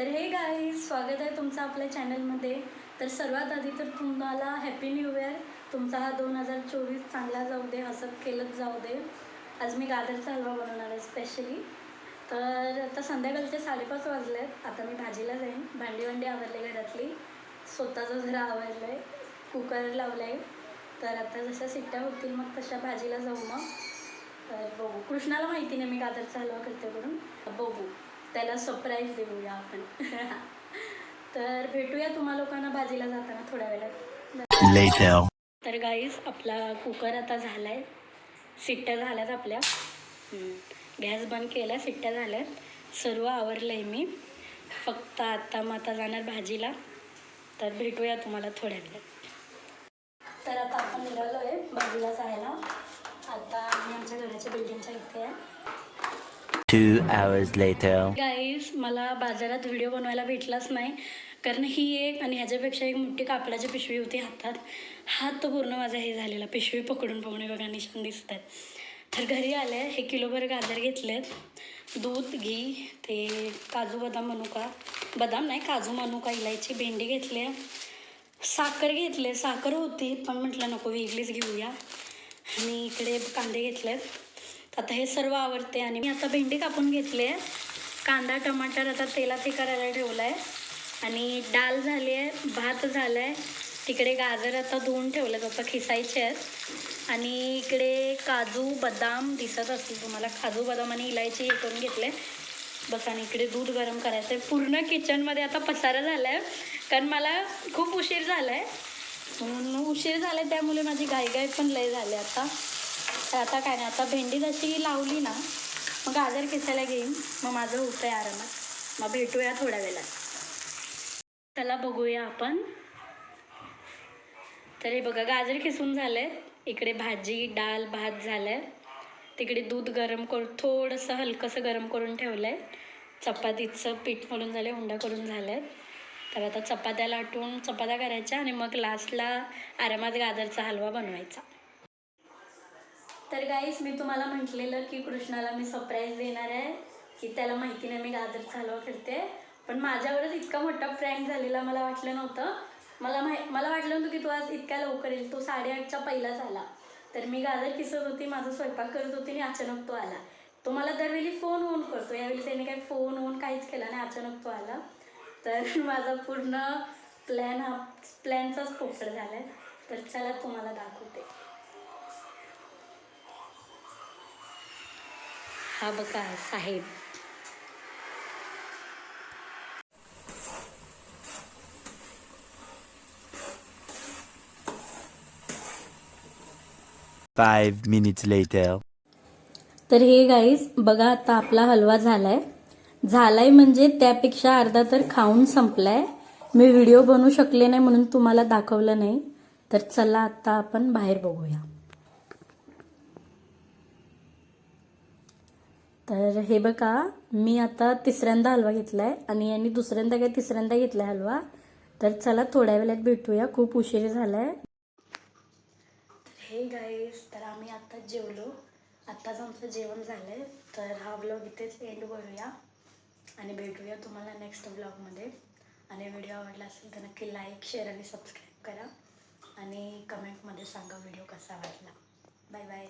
तर हे गाई स्वागत आहे तुमचं आपल्या चॅनलमध्ये तर सर्वात आधी तर तुम्हाला हॅपी न्यू इयर तुमचा हा दोन हजार चोवीस चांगला जाऊ दे हसत केलंच जाऊ दे. आज मी गाजरचा हलवा बनवणार आहे स्पेशली तर आता संध्याकाळचे साडेपाच वाजले आहेत आता मी भाजीला जाईन. भांडी वांडी आवरले घरातली. स्वतःचं जरा आवरलं आहे कुकर लावलं आहे तर आता जशा सिट्ट्या होतील मग तशा भाजीला जाऊ मग. तर बघू. कृष्णाला माहिती नाही मी गाजरचा हलवा करते करून बघू. त्याला सरप्राईज देऊया आपण. तर भेटूया तुम्हा लोकांना भाजीला जाताना थोड्या वेळात. तर गाईस आपला कुकर आता झाला आहे सिट्ट्या झाल्यात आपल्या. गॅस बंद केला सिट्ट्या झाल्यात. सर्व आवरलं आहे मी. फक्त आता मग आता जाणार भाजीला. तर भेटूया तुम्हाला थोड्या वेळात. तर आता आपण निघालो आहे भाजीला जायला. आता आम्ही आमच्या घराच्या बिल्डिंगच्या इथे आहे. Two hours later. गाईस मला बाजारात व्हिडिओ बनवायला भेटलाच नाही. कारण ही एक आणि ह्याच्यापेक्षा एक मोठी कापडाची पिशवी होती हातात. हात तर पूर्ण माझा हे झालेला. पिशवी पकडून पकडून बघा निशान दिसत आहेत तर घरी आले हे किलोभर गाजर घेतलेत. दूध घी ते काजू बदाम मनुका. बदाम नाही काजू मनुका इलायची भेंडी घेतली. साखर घेतले. साखर होती पण म्हटलं नको वेगळीच घेऊया. आणि इकडे कांदे घेतलेत. आता हे सर्व आवडते आणि मी आता भेंडी कापून घेतली आहे. कांदा टमाटर आता तेलात हे करायला ठेवलं आहे आणि डाळ झाली आहे भात झाला आहे तिकडे गाजर आता धुवून ठेवलं आता खिसायचे आहेत. आणि इकडे काजू बदाम दिसत असतील तुम्हाला. काजू बदाम आणि इलायची हे करून घेतले. बस आणि इकडे दूध गरम करायचं आहे पूर्ण किचनमध्ये आता पसारा झाला आहे कारण मला खूप उशीर झाला आहे म्हणून उशीर झाला त्यामुळे माझी घाईघाई पण लय झाली आता. तर आता काय नाही आता भेंडी जशी लावली ना मग गाजर किसायला घेईन. मग माझं होतं आहे आरामात. मग भेटूया थोड्या वेळात. चला बघूया आपण. तर हे बघा गाजर किसून झाले इकडे भाजी डाळ भात झालाय. तिकडे दूध गरम करून थोडंसं हलकंसं गरम करून ठेवलं आहे चपातीचं पीठ मळून झालं हुंडा करून झालं आहे तर आता चपात्या लाटून चपात्या करायच्या आणि मग लास्टला आरामात गाजरचा हलवा बनवायचा. तर गाईस मी तुम्हाला म्हटलेलं की कृष्णाला मी सरप्राईज देणार आहे की त्याला माहिती नाही मी गाजर हलवा करते पण माझ्यावरच इतका मोठा फ्रँक झालेला मला वाटलं नव्हतं. मला माहि मला वाटलं नव्हतं की तो आज इतक्या लवकर येईल तो साडेआठच्या पहिलाच आला. तर मी गाजर किसत होती माझा स्वयंपाक करत होती आणि अचानक तो आला. तो मला दरवेळी फोन ओन करतो. यावेळी त्याने काही फोन ओन काहीच केला नाही अचानक तो आला. तर माझा पूर्ण प्लॅन हा प्लॅनचाच पोकळ झाला आहे तर चला तुम्हाला दाखवते. हा बघा साहेब. Five minutes later. तर हे गाईज बघा आता आपला हलवा झालाय. झालाय म्हणजे त्यापेक्षा अर्धा तर खाऊन संपलाय. मी व्हिडिओ बनवू शकले नाही म्हणून तुम्हाला दाखवलं नाही. तर चला आता आपण बाहेर बघूया. तर हे बघा मी आता तिसऱ्यांदा हलवा घेतलाय आणि यांनी दुसऱ्यांदा काय तिसऱ्यांदा घेतलाय हलवा. तर चला थोड्या वेळात भेटूया खूप उशीर झालाय. हे गाईस तर आम्ही आता जेवलो. आत्ताच आमचं जेवण झालंय. तर हा ब्लॉग इथेच एंड करूया. आणि भेटूया तुम्हाला नेक्स्ट ब्लॉगमध्ये आणि व्हिडिओ आवडला असेल तर नक्की लाईक शेअर आणि सबस्क्राईब करा. आणि कमेंटमध्ये सांगा व्हिडिओ कसा वाटला. Bye bye